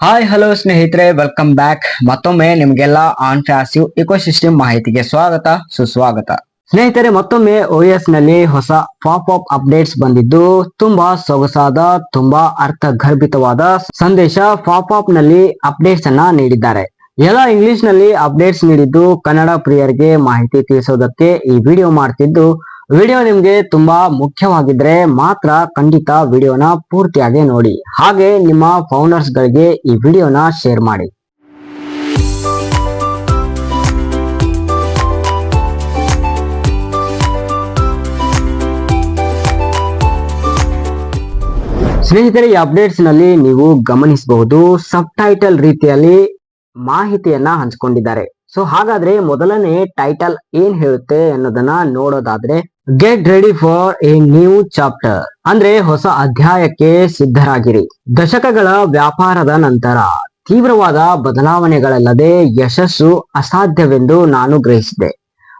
Hi hello ಸ್ನೇಹಿತರೆ welcome back ಮತ್ತೊಮ್ಮೆ ನಿಮ್ಗೆಲ್ಲ ಆನ್ ಫ್ಯಾಸಿವ್ ಇಕೋಸಿಸ್ಟಮ್ ಮಾಹಿತಿಗೆ ಸ್ವಾಗತ, ಸುಸ್ವಾಗತ. ಸ್ನೇಹಿತರೆ, ಮತ್ತೊಮ್ಮೆ ಓಎಸ್ನಲ್ಲಿ ಹೊಸ ಪಾಪ್ ಅಪ್ ಅಪ್ಡೇಟ್ಸ್ ಬಂದಿದ್ದು, ತುಂಬಾ ಸೊಗಸಾದ, ತುಂಬಾ ಅರ್ಥಗರ್ಭಿತವಾದ ಸಂದೇಶ ಪಾಪ್ ಅಪ್ನಲ್ಲಿ ಅಪ್ಡೇಟ್ಸ್ ಅನ್ನ ನೀಡಿದ್ದಾರೆ. ಎಲ್ಲ ಇಂಗ್ಲಿಷ್ನಲ್ಲಿ ಅಪ್ಡೇಟ್ಸ್ ನೀಡಿದ್ದು ಕನ್ನಡ ಪ್ರಿಯರಿಗೆ ಮಾಹಿತಿ ತಿಳಿಸೋದಕ್ಕೆ ಈ ವಿಡಿಯೋ ಮಾಡ್ತಿದ್ದು ವಿಡಿಯೋ ನಿಮ್ಗೆ ತುಂಬಾ ಮುಖ್ಯವಾಗಿದ್ರೆ ಮಾತ್ರ ಖಂಡಿತ ವಿಡಿಯೋನ ಪೂರ್ತಿಯಾಗಿ ನೋಡಿ. ಹಾಗೆ ನಿಮ್ಮ ಫೌಂಡರ್ಸ್ ಗಳಿಗೆ ಈ ವಿಡಿಯೋನ ಶೇರ್ ಮಾಡಿ. ಸ್ನೇಹಿತರೆ, ಈ ಅಪ್ಡೇಟ್ಸ್ನಲ್ಲಿ ನೀವು ಗಮನಿಸಬಹುದು ಸಬ್ ಟೈಟಲ್ ರೀತಿಯಲ್ಲಿ ಮಾಹಿತಿಯನ್ನ ಹಂಚಿಕೊಂಡಿದ್ದಾರೆ. ಸೊ ಹಾಗಾದ್ರೆ ಮೊದಲನೇ ಟೈಟಲ್ ಏನ್ ಹೇಳುತ್ತೆ ಅನ್ನೋದನ್ನ ನೋಡೋದಾದ್ರೆ get ready for a new chapter ಅಂದ್ರೆ ಹೊಸ ಅಧ್ಯಾಯಕ್ಕೆ ಸಿದ್ಧರಾಗಿರಿ. ದಶಕಗಳ ವ್ಯಾಪಾರದ ನಂತರ ತೀವ್ರವಾದ ಬದಲಾವಣೆಗಳಲ್ಲದೆ ಯಶಸ್ಸು ಅಸಾಧ್ಯವೆಂದು ನಾನು ಗ್ರಹಿಸಿದೆ.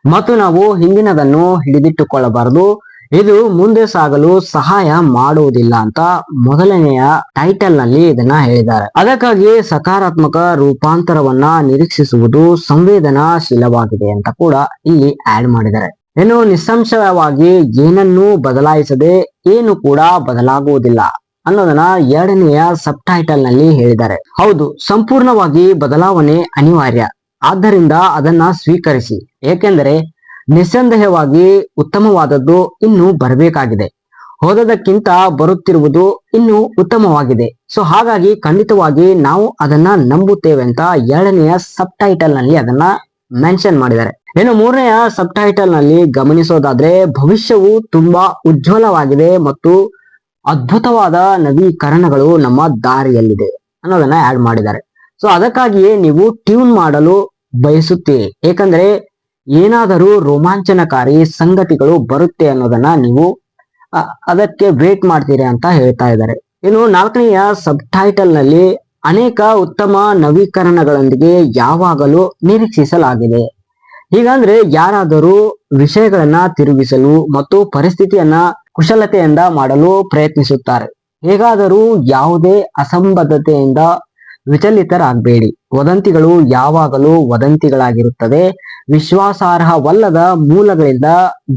ಮತ್ತು ನಾವು ಹಿಂದಿನದನ್ನು ಹಿಡಿದಿಟ್ಟುಕೊಳ್ಳಬಾರದು. ಇದು ಮುಂದೆ ಸಾಗಲು ಸಹಾಯ ಮಾಡುವುದಿಲ್ಲ ಅಂತ ಮೊದಲನೆಯ ಟೈಟಲ್ನಲ್ಲಿ ಇದನ್ನ ಹೇಳಿದ್ದಾರೆ. ಅದಕ್ಕಾಗಿ ಸಕಾರಾತ್ಮಕ ರೂಪಾಂತರವನ್ನ ನಿರೀಕ್ಷಿಸುವುದು ಸಂವೇದನಾಶೀಲವಾಗಿದೆ ಅಂತ ಕೂಡ ಇಲ್ಲಿ ಆಡ್ ಮಾಡಿದ್ದಾರೆ. ಇನ್ನು ನಿಸ್ಸಂಶಯವಾಗಿ ಏನನ್ನೂ ಬದಲಾಯಿಸದೆ ಏನು ಕೂಡ ಬದಲಾಗುವುದಿಲ್ಲ ಅನ್ನೋದನ್ನ ಎರಡನೆಯ ಸಬ್ ಟೈಟಲ್ನಲ್ಲಿ ಹೇಳಿದ್ದಾರೆ. ಹೌದು, ಸಂಪೂರ್ಣವಾಗಿ ಬದಲಾವಣೆ ಅನಿವಾರ್ಯ. ಆದ್ದರಿಂದ ಅದನ್ನ ಸ್ವೀಕರಿಸಿ. ಏಕೆಂದರೆ ನಿಸ್ಸಂದೇಹವಾಗಿ ಉತ್ತಮವಾದದ್ದು ಇನ್ನೂ ಬರಬೇಕಾಗಿದೆ. ಹೋದದಕ್ಕಿಂತ ಬರುತ್ತಿರುವುದು ಇನ್ನೂ ಉತ್ತಮವಾಗಿದೆ. ಸೊ ಹಾಗಾಗಿ ಖಂಡಿತವಾಗಿ ನಾವು ಅದನ್ನ ನಂಬುತ್ತೇವೆ ಅಂತ ಎರಡನೆಯ ಸಬ್ ಟೈಟಲ್ನಲ್ಲಿ ಅದನ್ನ ಮೆನ್ಷನ್ ಮಾಡಿದ್ದಾರೆ. ಇನ್ನು ಮೂರನೆಯ ಸಬ್ ಟೈಟಲ್ನಲ್ಲಿ ಗಮನಿಸೋದಾದ್ರೆ ಭವಿಷ್ಯವು ತುಂಬಾ ಉಜ್ವಲವಾಗಿದೆ ಮತ್ತು ಅದ್ಭುತವಾದ ನವೀಕರಣಗಳು ನಮ್ಮ ದಾರಿಯಲ್ಲಿದೆ ಅನ್ನೋದನ್ನ ಆಡ್ ಮಾಡಿದ್ದಾರೆ. ಸೊ ಅದಕ್ಕಾಗಿಯೇ ನೀವು ಟ್ಯೂನ್ ಮಾಡಲು ಬಯಸುತ್ತೀರಿ. ಏಕೆಂದರೆ ಏನಾದರೂ ರೋಮಾಂಚನಕಾರಿ ಸಂಗತಿಗಳು ಬರುತ್ತೆ ಅನ್ನೋದನ್ನ ನೀವು ಅದಕ್ಕೆ ವೇಟ್ ಮಾಡ್ತೀರಿ ಅಂತ ಹೇಳ್ತಾ ಇದ್ದಾರೆ. ಇನ್ನು ನಾಲ್ಕನೆಯ ಸಬ್ ಟೈಟಲ್ನಲ್ಲಿ ಅನೇಕ ಉತ್ತಮ ನವೀಕರಣಗಳೊಂದಿಗೆ ಯಾವಾಗಲೂ ನಿರೀಕ್ಷಿಸಲಾಗಿದೆ. ಹೀಗಂದ್ರೆ ಯಾರಾದರೂ ವಿಷಯಗಳನ್ನ ತಿರುಗಿಸಲು ಮತ್ತು ಪರಿಸ್ಥಿತಿಯನ್ನ ಕುಶಲತೆಯಿಂದ ಮಾಡಲು ಪ್ರಯತ್ನಿಸುತ್ತಾರೆ. ಹೇಗಾದರೂ ಯಾವುದೇ ಅಸಂಬದ್ಧತೆಯಿಂದ ವಿಚಲಿತರಾಗಬೇಡಿ ವದಂತಿಗಳು ಯಾವಾಗಲೂ ವದಂತಿಗಳಾಗಿರುತ್ತವೆ. ವಿಶ್ವಾಸಾರ್ಹವಲ್ಲದ ಮೂಲಗಳಿಂದ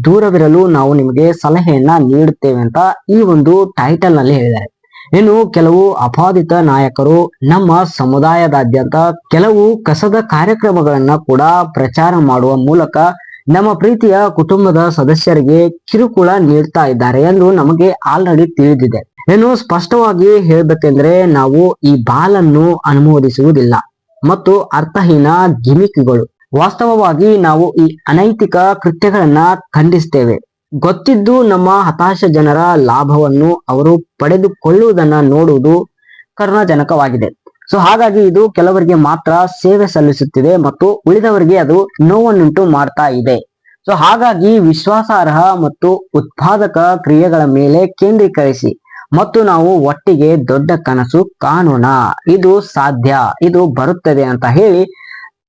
ದೂರವಿರಲು ನಾವು ನಿಮಗೆ ಸಲಹೆಯನ್ನ ನೀಡುತ್ತೇವೆ ಅಂತ ಈ ಒಂದು ಟೈಟಲ್ನಲ್ಲಿ ಹೇಳಿದ್ದಾರೆ. ಇನ್ನು ಕೆಲವು ಅಪಾದಿತ ನಾಯಕರು ನಮ್ಮ ಸಮುದಾಯದಾದ್ಯಂತ ಕೆಲವು ಕಸದ ಕಾರ್ಯಕ್ರಮಗಳನ್ನ ಕೂಡ ಪ್ರಚಾರ ಮಾಡುವ ಮೂಲಕ ನಮ್ಮ ಪ್ರೀತಿಯ ಕುಟುಂಬದ ಸದಸ್ಯರಿಗೆ ಕಿರುಕುಳ ನೀಡ್ತಾ ಇದ್ದಾರೆ ಎಂದು ನಮಗೆ ಆಲ್ರೆಡಿ ತಿಳಿದಿದೆ. ಇನ್ನು ಸ್ಪಷ್ಟವಾಗಿ ಹೇಳ್ಬೇಕೆಂದ್ರೆ ನಾವು ಈ ಬಾಲನ್ನು ಅನುಮೋದಿಸುವುದಿಲ್ಲ ಮತ್ತು ಅರ್ಥಹೀನ ಗಿಮಿಕ್ಗಳು. ವಾಸ್ತವವಾಗಿ ನಾವು ಈ ಅನೈತಿಕ ಕೃತ್ಯಗಳನ್ನ ಖಂಡಿಸ್ತೇವೆ. ಗೊತ್ತಿದ್ದು ನಮ್ಮ ಹತಾಶ ಜನರ ಲಾಭವನ್ನು ಅವರು ಪಡೆದುಕೊಳ್ಳುವುದನ್ನ ನೋಡುವುದು ಕರುಣಾಜನಕವಾಗಿದೆ. ಸೊ, ಹಾಗಾಗಿ ಇದು ಕೆಲವರಿಗೆ ಮಾತ್ರ ಸೇವೆ ಸಲ್ಲಿಸುತ್ತಿದೆ ಮತ್ತು ಉಳಿದವರಿಗೆ ಅದು ನೋವನ್ನುಂಟು ಮಾಡ್ತಾ ಇದೆ. ಸೊ, ಹಾಗಾಗಿ ವಿಶ್ವಾಸಾರ್ಹ ಮತ್ತು ಉತ್ಪಾದಕ ಕ್ರಿಯೆಗಳ ಮೇಲೆ ಕೇಂದ್ರೀಕರಿಸಿ. ಮತ್ತು ನಾವು ಒಟ್ಟಿಗೆ ದೊಡ್ಡ ಕನಸು ಕಾಣೋಣ. ಇದು ಸಾಧ್ಯ, ಇದು ಬರುತ್ತದೆ ಅಂತ ಹೇಳಿ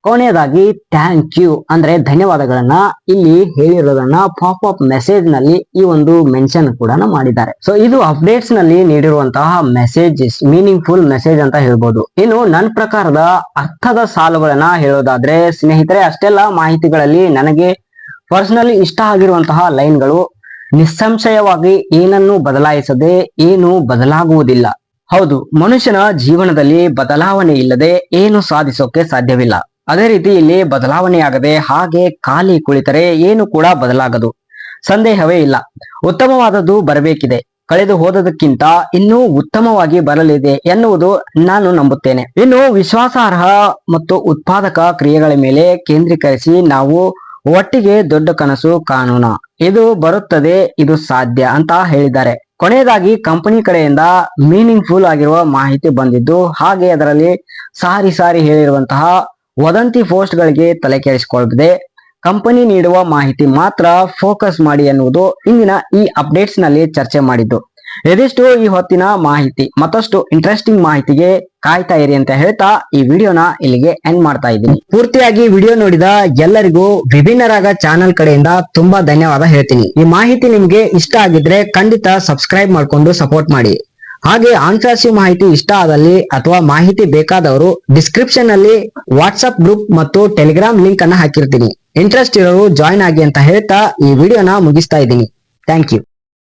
ಕೊನೆಯದಾಗಿ ಥ್ಯಾಂಕ್ ಯು ಅಂದ್ರೆ ಧನ್ಯವಾದಗಳನ್ನ ಇಲ್ಲಿ ಹೇಳಿರೋದನ್ನ ಪಾಪ್ ಅಪ್ ಮೆಸೇಜ್ನಲ್ಲಿ ಈ ಒಂದು ಮೆನ್ಷನ್ ಕೂಡ ಮಾಡಿದ್ದಾರೆ. ಸೊ ಇದು ಅಪ್ಡೇಟ್ಸ್ನಲ್ಲಿ ನೀಡಿರುವಂತಹ ಮೆಸೇಜಸ್ ಮೀನಿಂಗ್ ಫುಲ್ ಮೆಸೇಜ್ ಅಂತ ಹೇಳ್ಬೋದು. ಇನ್ನು ನನ್ನ ಪ್ರಕಾರದ ಅರ್ಥದ ಸಾಲುಗಳನ್ನ ಹೇಳೋದಾದ್ರೆ, ಸ್ನೇಹಿತರೆ, ಅಷ್ಟೆಲ್ಲ ಮಾಹಿತಿಗಳಲ್ಲಿ ನನಗೆ ಪರ್ಸನಲಿ ಇಷ್ಟ ಆಗಿರುವಂತಹ ಲೈನ್ಗಳು ನಿಸ್ಸಂಶಯವಾಗಿ ಏನನ್ನು ಬದಲಾಯಿಸದೆ ಏನು ಬದಲಾಗುವುದಿಲ್ಲ. ಹೌದು, ಮನುಷ್ಯನ ಜೀವನದಲ್ಲಿ ಬದಲಾವಣೆ ಇಲ್ಲದೆ ಏನು ಸಾಧಿಸೋಕೆ ಸಾಧ್ಯವಿಲ್ಲ. ಅದೇ ರೀತಿ ಇಲ್ಲಿ ಬದಲಾವಣೆಯಾಗದೆ ಹಾಗೆ ಖಾಲಿ ಕುಳಿತರೆ ಏನು ಕೂಡ ಬದಲಾಗದು. ಸಂದೇಹವೇ ಇಲ್ಲ. ಉತ್ತಮವಾದದ್ದು ಬರಬೇಕಿದೆ. ಕಳೆದು ಹೋದದಕ್ಕಿಂತ ಇನ್ನೂ ಉತ್ತಮವಾಗಿ ಬರಲಿದೆ ಎನ್ನುವುದು ನಾನು ನಂಬುತ್ತೇನೆ. ಇನ್ನು ವಿಶ್ವಾಸಾರ್ಹ ಮತ್ತು ಉತ್ಪಾದಕ ಕ್ರಿಯೆಗಳ ಮೇಲೆ ಕೇಂದ್ರೀಕರಿಸಿ ನಾವು ಒಟ್ಟಿಗೆ ದೊಡ್ಡ ಕನಸು ಕಾನೂನ. ಇದು ಬರುತ್ತದೆ, ಇದು ಸಾಧ್ಯ ಅಂತ ಹೇಳಿದ್ದಾರೆ. ಕೊನೆಯದಾಗಿ ಕಂಪನಿ ಕಡೆಯಿಂದ ಮೀನಿಂಗ್ ಫುಲ್ ಆಗಿರುವ ಮಾಹಿತಿ ಬಂದಿದ್ದು, ಹಾಗೆ ಅದರಲ್ಲಿ ಸಾರಿ ಸಾರಿ ಹೇಳಿರುವಂತಹ ವದಂತಿ ಪೋಸ್ಟ್ ಗಳಿಗೆ ತಲೆ ಕೆಡಿಸಿಕೊಳ್ಳದೆ ಕಂಪನಿ ನೀಡುವ ಮಾಹಿತಿ ಮಾತ್ರ ಫೋಕಸ್ ಮಾಡಿ ಎನ್ನುವುದು ಇಂದಿನ ಈ ಅಪ್ಡೇಟ್ಸ್ನಲ್ಲಿ ಚರ್ಚೆ ಮಾಡಿದ್ದು. ಇದಿಷ್ಟು ಈ ಹೊತ್ತಿನ ಮಾಹಿತಿ. ಮತ್ತಷ್ಟು ಇಂಟ್ರೆಸ್ಟಿಂಗ್ ಮಾಹಿತಿಗೆ ಕಾಯ್ತಾ ಇರಿ ಅಂತ ಹೇಳ್ತಾ ಈ ವಿಡಿಯೋನ ಇಲ್ಲಿಗೆ ಎಂಡ್ ಮಾಡ್ತಾ ಇದ್ದೀನಿ. ಪೂರ್ತಿಯಾಗಿ ವಿಡಿಯೋ ನೋಡಿದ ಎಲ್ಲರಿಗೂ ವಿಭಿನ್ನರಾಗ ಚಾನೆಲ್ ಕಡೆಯಿಂದ ತುಂಬಾ ಧನ್ಯವಾದ ಹೇಳ್ತೀನಿ. ಈ ಮಾಹಿತಿ ನಿಮ್ಗೆ ಇಷ್ಟ ಆಗಿದ್ರೆ ಖಂಡಿತ ಸಬ್ಸ್ಕ್ರೈಬ್ ಮಾಡ್ಕೊಂಡು ಸಪೋರ್ಟ್ ಮಾಡಿ. ಹಾಗೆ ಆನ್ಫ್ಯಾಸಿವ್ ಮಾಹಿತಿ ಇಷ್ಟ ಆದಲ್ಲಿ ಅಥವಾ ಮಾಹಿತಿ ಬೇಕಾದವರು ಡಿಸ್ಕ್ರಿಪ್ಷನ್ ಅಲ್ಲಿ ವಾಟ್ಸ್ಆಪ್ ಗ್ರೂಪ್ ಮತ್ತು ಟೆಲಿಗ್ರಾಮ್ ಲಿಂಕ್ ಅನ್ನ ಹಾಕಿರ್ತೀನಿ. ಇಂಟ್ರೆಸ್ಟ್ ಇರೋರು ಜಾಯಿನ್ ಆಗಿ ಅಂತ ಹೇಳ್ತಾ ಈ ವಿಡಿಯೋನ ಮುಗಿಸ್ತಾ ಇದ್ದೀನಿ. Thank you